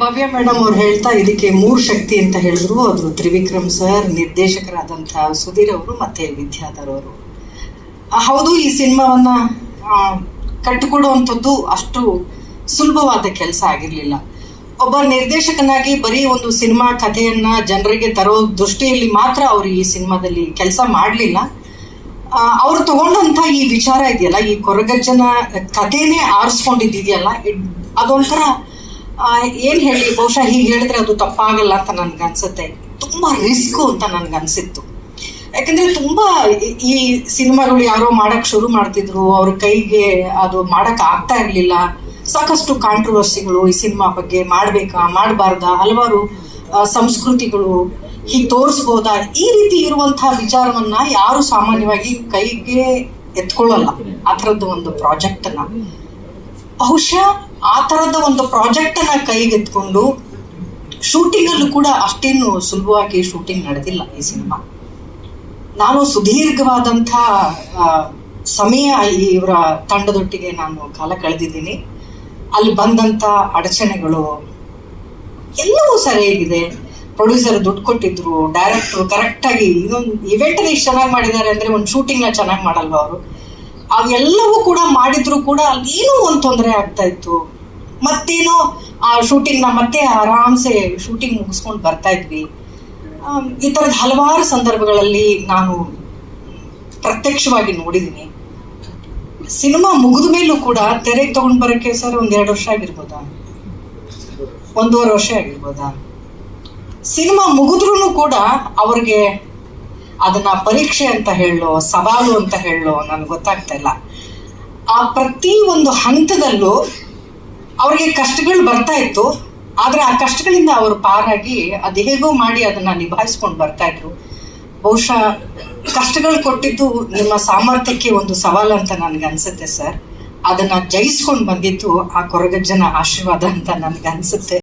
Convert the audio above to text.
ಭವ್ಯ madam ಅವ್ರು ಹೇಳ್ತಾ ಇದಕ್ಕೆ ಮೂರು ಶಕ್ತಿ ಅಂತ ಹೇಳಿದ್ರು. ಅದು ತ್ರಿವಿಕ್ರಮ್ ಸರ್ ನಿರ್ದೇಶಕರಾದಂತಹ ಸುಧೀರ್ ಅವರು ಮತ್ತೆ ವಿದ್ಯಾಧರ್ ಅವರು. ಹೌದು, ಈ ಸಿನಿಮಾವನ್ನ ಕಟ್ಟಿಕೊಡುವಂಥದ್ದು ಅಷ್ಟು ಸುಲಭವಾದ ಕೆಲಸ ಆಗಿರಲಿಲ್ಲ. ಒಬ್ಬ ನಿರ್ದೇಶಕನಾಗಿ ಬರೀ ಒಂದು ಸಿನಿಮಾ ಕಥೆಯನ್ನ ಜನರಿಗೆ ತರೋ ದೃಷ್ಟಿಯಲ್ಲಿ ಮಾತ್ರ ಅವರು ಈ ಸಿನಿಮಾದಲ್ಲಿ ಕೆಲಸ ಮಾಡಲಿಲ್ಲ. ಅವ್ರು ತಗೊಂಡಂಥ ಈ ವಿಚಾರ ಇದೆಯಲ್ಲ, ಈ ಕೊರಗಜ್ಜನ ಕಥೆನೇ ಆರಿಸ್ಕೊಂಡಿದ್ದಿದೆಯಲ್ಲ ಅದೊಂಥರ ಏನು ಹೇಳಿ, ಬಹುಶಃ ಹೀಗೆ ಹೇಳಿದ್ರೆ ಅದು ತಪ್ಪಾಗಲ್ಲ ಅಂತ ನನ್ಗೆ ಅನ್ಸುತ್ತೆ. ತುಂಬ ರಿಸ್ಕು ಅಂತ ನನ್ಗೆ ಅನ್ಸಿತ್ತು. ಯಾಕಂದ್ರೆ ತುಂಬಾ ಈ- ಸಿನಿಮಾಗಳು ಯಾರೋ ಮಾಡಕ್ ಶುರು ಮಾಡ್ತಿದ್ರು, ಅವ್ರ ಕೈಗೆ ಅದು ಮಾಡಕ್ ಆಗ್ತಾ ಇರ್ಲಿಲ್ಲ. ಸಾಕಷ್ಟು ಕಾಂಟ್ರವರ್ಸಿಗಳು ಈ ಸಿನಿಮಾ ಬಗ್ಗೆ ಮಾಡ್ಬೇಕಾ, ಮಾಡಬಾರ್ದಾ, ಹಲವಾರು ಸಂಸ್ಕೃತಿಗಳು ಹೀಗೆ ತೋರಿಸ್ಬೋದಾ, ಈ ರೀತಿ ಇರುವಂತಹ ವಿಚಾರವನ್ನ ಯಾರು ಸಾಮಾನ್ಯವಾಗಿ ಕೈಗೆ ಎತ್ಕೊಳ್ಳಲ್ಲ. ಆ ಥರದ್ದು ಒಂದು ಪ್ರಾಜೆಕ್ಟ್ ಅನ್ನ ಬಹುಶಃ ಆ ಥರದ ಒಂದು ಪ್ರಾಜೆಕ್ಟ್ ಅನ್ನ ಕೈಗೆತ್ಕೊಂಡು ಶೂಟಿಂಗಲ್ಲೂ ಕೂಡ ಅಷ್ಟೇನು ಸುಲಭವಾಗಿ ಶೂಟಿಂಗ್ ನಡೆದಿಲ್ಲ ಈ ಸಿನಿಮಾ. ನಾನು ಸುದೀರ್ಘವಾದಂಥ ಸಮಯ ಇವರ ತಂಡದೊಟ್ಟಿಗೆ ನಾನು ಕಾಲ ಕಳೆದಿದ್ದೀನಿ. ಅಲ್ಲಿ ಬಂದಂಥ ಅಡಚಣೆಗಳು ಎಲ್ಲವೂ ಸರಿಯಾಗಿದೆ. ಪ್ರೊಡ್ಯೂಸರ್ ದುಡ್ಡು ಕೊಟ್ಟಿದ್ರು ಡೈರೆಕ್ಟ್ರು ಕರೆಕ್ಟಾಗಿ ಇದೊಂದು ಇವೆಂಟ್ನ ಇಷ್ಟು ಚೆನ್ನಾಗಿ ಮಾಡಿದ್ದಾರೆ ಅಂದರೆ ಒಂದು ಶೂಟಿಂಗ್ನ ಚೆನ್ನಾಗಿ ಮಾಡಲ್ವ ಅವರು? ಅವೆಲ್ಲವೂ ಕೂಡ ಮಾಡಿದ್ರು ಕೂಡ ಅಲ್ಲಿ ಏನೋ ಒಂದು ತೊಂದರೆ ಆಗ್ತಾ ಇತ್ತು. ಮತ್ತೇನೋ ಆ ಶೂಟಿಂಗ್ನ ಮತ್ತೆ ಆರಾಮ್ಸೆ ಶೂಟಿಂಗ್ ಮುಗಿಸ್ಕೊಂಡು ಬರ್ತಾ ಇದ್ವಿ. ಈ ಥರದ ಹಲವಾರು ಸಂದರ್ಭಗಳಲ್ಲಿ ನಾನು ಪ್ರತ್ಯಕ್ಷವಾಗಿ ನೋಡಿದ್ದೀನಿ. ಸಿನಿಮಾ ಮುಗಿದ ಮೇಲೂ ಕೂಡ ತೆರೆಗೆ ತಗೊಂಡು ಬರೋಕ್ಕೆ ಸರ್ ಒಂದ್ ಎರಡು ವರ್ಷ ಆಗಿರ್ಬೋದಾ? ಒಂದೂವರೆ ವರ್ಷ ಆಗಿರ್ಬೋದಾ? ಸಿನಿಮಾ ಮುಗಿದ್ರೂ ಕೂಡ ಅವ್ರಿಗೆ ಅದನ್ನ ಪರೀಕ್ಷೆ ಅಂತ ಹೇಳೋ, ಸವಾಲು ಅಂತ ಹೇಳೋ ನನಗೆ ಗೊತ್ತಾಗ್ತಾ ಇಲ್ಲ. ಆ ಪ್ರತಿ ಒಂದು ಹಂತದಲ್ಲೂ ಅವ್ರಿಗೆ ಕಷ್ಟಗಳು ಬರ್ತಾ ಇತ್ತು. ಆದ್ರೆ ಆ ಕಷ್ಟಗಳಿಂದ ಅವರು ಪಾರಾಗಿ ಅದು ಹೇಗೋ ಮಾಡಿ ಅದನ್ನ ನಿಭಾಯಿಸ್ಕೊಂಡು ಬರ್ತಾ ಇದ್ರು. ಬಹುಶಃ ಕಷ್ಟಗಳು ಕೊಟ್ಟಿದ್ದು ನಿಮ್ಮ ಸಾಮರ್ಥ್ಯಕ್ಕೆ ಒಂದು ಸವಾಲು ಅಂತ ನನಗೆ ಅನ್ಸುತ್ತೆ ಸರ್. ಅದನ್ನ ಜಯಿಸ್ಕೊಂಡು ಬಂದಿದ್ದು ಆ ಕೊರಗಜ್ಜನ ಆಶೀರ್ವಾದ ಅಂತ ನನಗೆ ಅನ್ಸುತ್ತೆ.